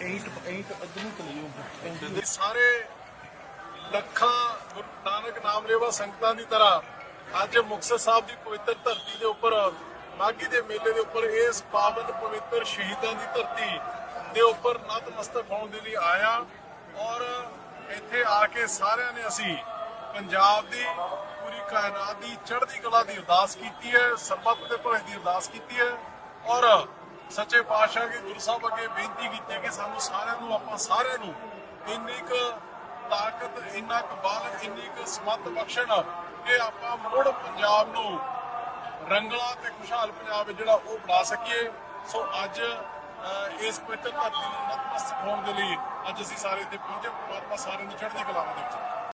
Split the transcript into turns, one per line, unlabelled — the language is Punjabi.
ਇਹ ਸਾਰੇ ਲੱਖਾਂ ਗੁਰੂ ਨਾਨਕ ਨਾਮ ਲੈਵਾ ਸੰਗਤਾਂ ਦੀ ਤਰ੍ਹਾਂ ਅੱਜ ਮੁਕਤਸਰ ਸਾਹਿਬ ਦੀ ਪਵਿੱਤਰ ਧਰਤੀ ਦੇ ਉੱਪਰ ਮਾਗੀ ਦੇ ਮੇਲੇ ਦੇ ਉੱਪਰ ਇਸ ਪਾਵਨ ਪਵਿੱਤਰ ਸ਼ਹੀਦਾਂ ਦੀ ਧਰਤੀ ਦੇ ਉੱਪਰ ਨਤਮਸਤਕ ਹੋਣ ਦੇ ਲਈ ਆਇਆ। ਔਰ ਇੱਥੇ ਆ ਕੇ ਸਾਰਿਆਂ ਨੇ ਅਸੀਂ ਪੰਜਾਬ ਦੀ ਪੂਰੀ ਕਾਇਨਾਤ ਦੀ, ਚੜ੍ਹਦੀ ਕਲਾ ਦੀ ਅਰਦਾਸ ਕੀਤੀ ਹੈ, ਸਰਬੱਤ ਦੇ ਭਲੇ ਦੀ ਅਰਦਾਸ ਕੀਤੀ ਹੈ। ਔਰ ਸੱਚੇ ਪਾਤਸ਼ਾਹ ਦੇ ਗੁਰੂ ਸਾਹਿਬ ਅੱਗੇ ਬੇਨਤੀ ਕੀਤੀ ਕਿ ਸਾਨੂੰ ਸਾਰਿਆਂ ਨੂੰ, ਆਪਾਂ ਸਾਰਿਆਂ ਨੂੰ ਇੰਨੀ ਕੁ ਤਾਕਤ, ਇੰਨਾ ਕੁ ਬਲ, ਇੰਨੀ ਕੁ ਸਮੱਤ ਬਖਸ਼ਣ ਕਿ ਆਪਾਂ ਮੁੜ ਪੰਜਾਬ ਨੂੰ ਰੰਗਲਾ ਤੇ ਖੁਸ਼ਹਾਲ ਪੰਜਾਬ ਜਿਹੜਾ ਉਹ ਬਣਾ ਸਕੀਏ। ਸੋ ਅੱਜ ਇਸ ਪਵਿੱਤਰ ਧਰਤੀ ਨੂੰ ਨਤਮਸਤਕ ਹੋਣ ਦੇ ਲਈ ਅੱਜ ਅਸੀਂ ਸਾਰੇ ਇੱਥੇ ਪਹੁੰਚੇ। ਪਰਮਾਤਮਾ ਸਾਰਿਆਂ ਨੂੰ ਚੜ੍ਹਦੀ ਕਲਾ ਦੇ ਵਿੱਚ